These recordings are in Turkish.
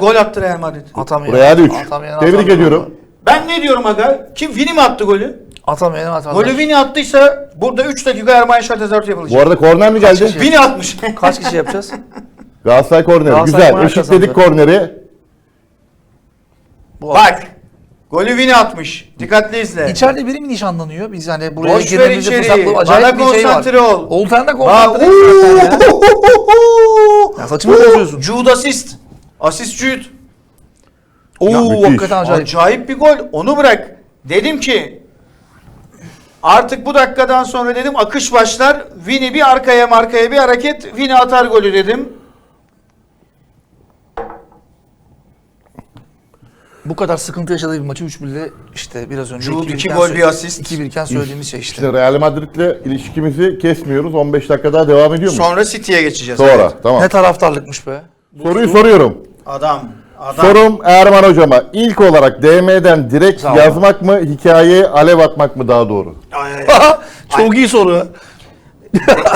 gol attı Real Madrid. Atamayan. Buraya hadi 3. Atamayan, Tebrik atamayan. ediyorum. Ben ne diyorum aga? Kim Vini mi attı golü? Atamayan atarlar. Golü Vini attıysa burada 3 dakika Erman Yaşar tezahüratı Bu yapılacak. arada korner mi geldi? kişi? Vini atmış. Kaç kişi yapacağız? Galatasaray korneri. Galatasaray Güzel. korner Eşitledik kazandı. korneri. Bu Bak. Golü Vini atmış. Dikkatli izle. İçeride biri mi nişanlanıyor? Biz hani buraya Boş ver girdiğimizde içeriği. fırsatlı acayip Bana bir şey var. konsantre ol. Sen de Bak, konsantre ol. ya. Ya saçımı bozuyorsun. Jude asist. Asist Jude. Oo müthiş. hakikaten acayip. Acayip bir gol. Onu bırak. Dedim ki artık bu dakikadan sonra dedim akış başlar. Vini bir arkaya markaya bir hareket. Vini atar golü dedim. Bu kadar sıkıntı yaşadığı bir maçı 3 1 işte biraz önce Jude 2-1 iki gol, bir asist. 2-1 iken söylediğimiz şey işte. İşte Real Madrid'le ilişkimizi kesmiyoruz. 15 dakika daha devam ediyor mu? Sonra City'ye geçeceğiz. Sonra. Evet. Tamam. Ne taraftarlıkmış be. Soruyu soruyorum. Adam. Adam. Sorum Erman hocama. İlk olarak DM'den direkt Sağ ol. yazmak mı, hikayeye alev atmak mı daha doğru? Ay, Çok iyi soru.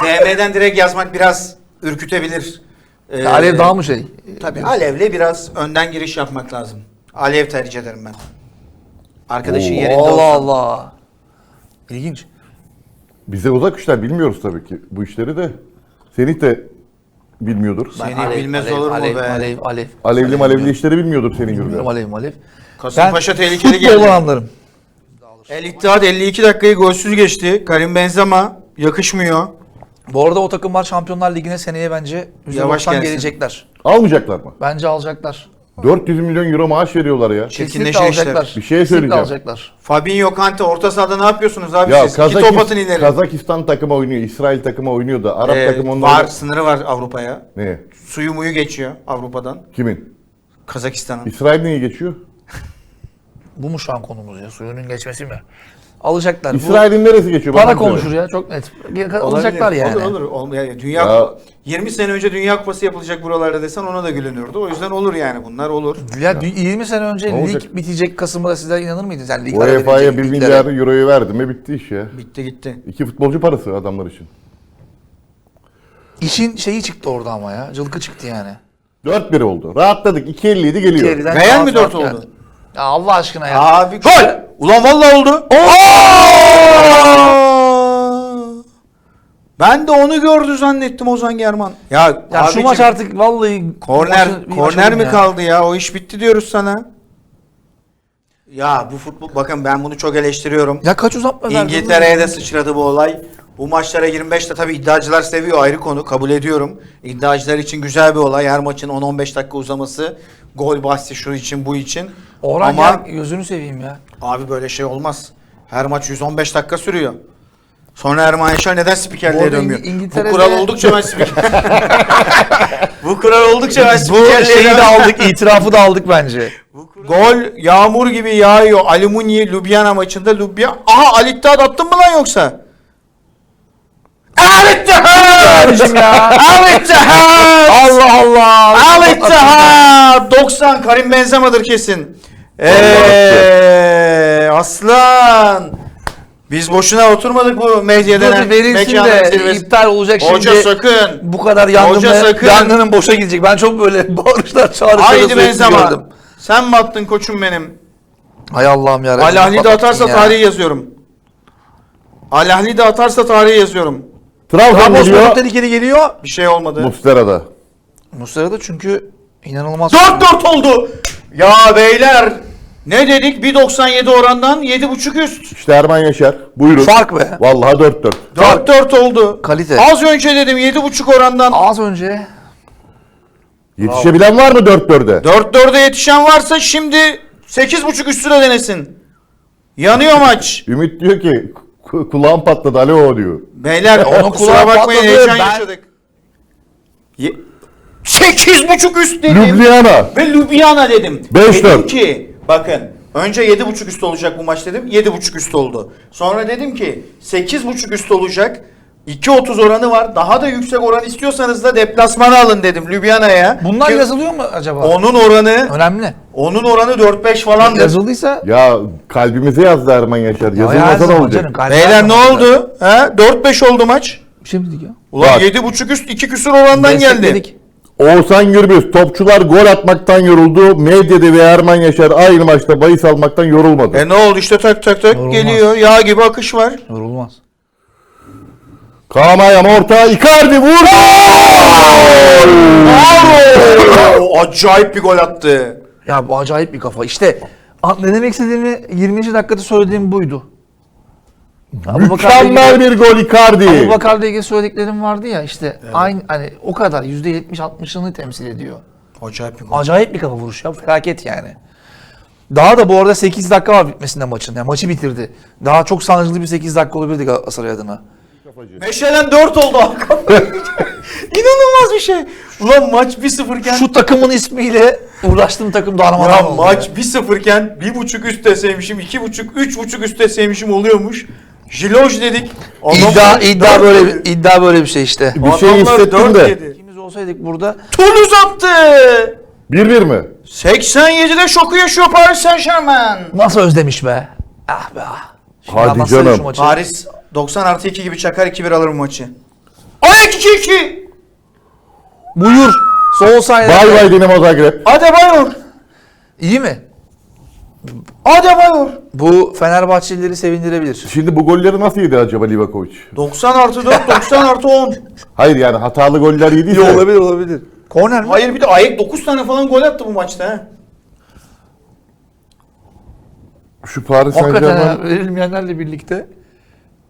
DM'den direkt yazmak biraz ürkütebilir. Ee, Alev daha mı şey? Tabii Alev'le biraz önden giriş yapmak lazım. Alev tercih ederim ben. Arkadaşın Oo. yerinde Allah olsun. Allah. İlginç. Bize uzak işler bilmiyoruz tabii ki bu işleri de. Semih de bilmiyordur. Seni bilmez olur mu alev, be? Alev, alev. Alevli malevli işleri bilmiyordur senin Bilmiyorum gibi. alev, alev. Kasımpaşa tehlikeli futbolu geldi. anlarım. El İttihat 52 dakikayı golsüz geçti. Karim Benzema yakışmıyor. Bu arada o takımlar Şampiyonlar Ligi'ne seneye bence Yavaş %90 gelsin. gelecekler. Almayacaklar mı? Bence alacaklar. 400 milyon euro maaş veriyorlar ya. Kesinlikle Çirkinleşen işler. alacaklar. Bir şey Kesinlikle söyleyeceğim. alacaklar. Fabinho Kante orta sahada ne yapıyorsunuz abi Ya siz? İki top atın Kazakistan, ileri. Kazakistan takımı oynuyor, İsrail takımı oynuyor da Arap Ee, takımı onları... var sınırı var Avrupa'ya. Ne? Suyu muyu geçiyor Avrupa'dan. Kimin? Kazakistan'ın. İsrail niye geçiyor? Bu mu şu an konumuz ya? Suyunun geçmesi mi? Alacaklar. İsrail'in neresi geçiyor? para konuşur ya çok net. Alacaklar yani. Olur olur. Ol- yani dünya Ya- 20 sene önce Dünya Kupası yapılacak buralarda desen ona da gülünürdü. O yüzden olur yani bunlar olur. Ya dü- 20 sene önce Ne lig olacak? bitecek Kasım'da sizler inanır mıydınız? Yani UEFA'ya 1 liglere. milyar euroyu verdi mi bitti iş ya. Bitti gitti. İki futbolcu parası adamlar için. İşin şeyi çıktı orada ama ya. Cılkı çıktı yani. 4-1 oldu. Rahatladık. 2.57 geliyor. Geriden Real rahat mi rahat 4 oldu? geldi. Ya Allah aşkına ya. Abi gol! Ulan vallahi oldu. Ben de onu gördü zannettim Ozan German. Ya, ya şu abicim, maç artık vallahi korner maçı bir korner mi ya. kaldı ya? O iş bitti diyoruz sana. Ya bu futbol bakın ben bunu çok eleştiriyorum. Ya kaç uzatma verdi? İngiltere'ye de sıçradı bu olay. Bu maçlara 25'te tabii iddiacılar seviyor ayrı konu kabul ediyorum. İddiacılar için güzel bir olay. Her maçın 10-15 dakika uzaması. Gol bahsi şu için bu için. Orhan Ama ya gözünü seveyim ya. abi böyle şey olmaz. Her maç 115 dakika sürüyor. Sonra Erman Yaşar neden Bu spikerliğe arada dönmüyor? İng- İngiltere'de- Bu kural oldukça ben spiker. bu kural oldukça ben Bu spikerliğe şeyi de aldık, itirafı da aldık bence. Gol yağmur gibi yağıyor. Alumni Ljubljana maçında Ljubljana. Aha Ali İttihat attın mı lan yoksa? Al ya. Al İttihat! Allah Allah. Al İttihat! 90 Karim Benzema'dır kesin. Eee aslan. Biz boşuna oturmadık bu medya denen Dur verilsin de zirvesi. iptal olacak Hoca şimdi. sakın. Bu kadar yangın Hoca ve sakın. yangının boşa gidecek. Ben çok böyle bağırışlar çağrışlar Haydi sürekli Benzema. gördüm. Sen mi attın koçum benim? Hay Allah'ım ya. Al Ahli de atarsa ya. tarihi yazıyorum. Al Ahli de atarsa tarihi yazıyorum. Trabzon Trabzonspor geliyor. çok tehlikeli geliyor. Bir şey olmadı. Muslera'da. Muslera da çünkü inanılmaz. 4-4 oldu. Ya beyler ne dedik? 1.97 orandan 7.5 üst. İşte Erman Yaşar. Buyurun. Fark be. Vallahi 4-4. 4-4 oldu. Kalite. Az önce dedim 7.5 orandan. Az önce Yetişebilen var mı 4-4'e? 4-4'e yetişen varsa şimdi 8.5 üstüne denesin. Yanıyor maç. Ümit diyor ki "Ku- kulağım patladı alo diyor. Beyler Onun kulağı bakmayın heyecan ben- yaşadık. Ye- 8.5 üst dedim. Ljubljana. Ve Ljubljana dedim. Beş dedim dört. ki bakın önce 7.5 üst olacak bu maç dedim. 7.5 üst oldu. Sonra dedim ki 8.5 üst olacak. 2.30 oranı var. Daha da yüksek oran istiyorsanız da deplasmana alın dedim Ljubljana'ya. bunlar Ki yazılıyor mu acaba? Onun oranı Önemli. onun oranı 4-5 falandır. Yazıldıysa Ya kalbimize yazdı Erman Yaşar. Yazılmasa ne zaman olacak? Beyler ne oldu? He? 4-5 oldu maç. Bir şey mi dedik ya? Ulan Bak. 7.5 üst 2 küsur orandan geldi. Destekledik. Oğuzhan Gürbüz topçular gol atmaktan yoruldu. Medyede ve Erman Yaşar aynı maçta bahis almaktan yorulmadı. E ne oldu işte tak tak tak Yorulmaz. geliyor. Yağ gibi akış var. Yorulmaz. Kamayam orta Icardi vurdu. Oo, acayip bir gol attı. Ya bu acayip bir kafa. İşte a- ne demek istediğimi 20. dakikada söylediğim buydu. Mükemmel bir gol Icardi. Abu Bakar'la ilgili söylediklerim vardı ya işte aynı hani o kadar %70-60'ını temsil ediyor. Acayip bir gol. Acayip bir kafa vuruşu ya felaket yani. Daha da bu arada 8 dakika var bitmesinde maçın. Yani maçı bitirdi. Daha çok sancılı bir 8 dakika olabilirdi Galatasaray adına. Meşelen 4 oldu Hakan. İnanılmaz bir şey. Ulan maç 1-0 iken Şu takımın ismiyle uğraştığım takım darmadan ya oldu maç ya. 1-0 iken 1.5 üst deseymişim, 2.5, 3.5 üst deseymişim oluyormuş. Jiloj dedik. İddia, Adamlar iddia dört böyle yedi. bir, iddia böyle bir şey işte. Bir şey Adamlar hissettim dört de. yedi. İkimiz olsaydık burada Toulouse attı. 1-1 mi? 87'de şoku yaşıyor Paris Saint Germain. nasıl özlemiş be. Ah be ah. Şimdi Hadi canım. şu maçı. Paris 90 artı 2 gibi çakar 2-1 alır bu maçı. Ayak 2-2. Buyur. Sol sayede. Bay bay Dinamo Zagreb. Adebayor. İyi mi? Adebayor. Bu Fenerbahçelileri sevindirebilir. Şimdi bu golleri nasıl yedi acaba Livakovic? 90 artı 4, 90 artı 10. Hayır yani hatalı goller yediyse. olabilir. Korner mi? Hayır bir de Ayak 9 tane falan gol attı bu maçta. He. Şu Paris Saint Germain verilmeyenlerle birlikte.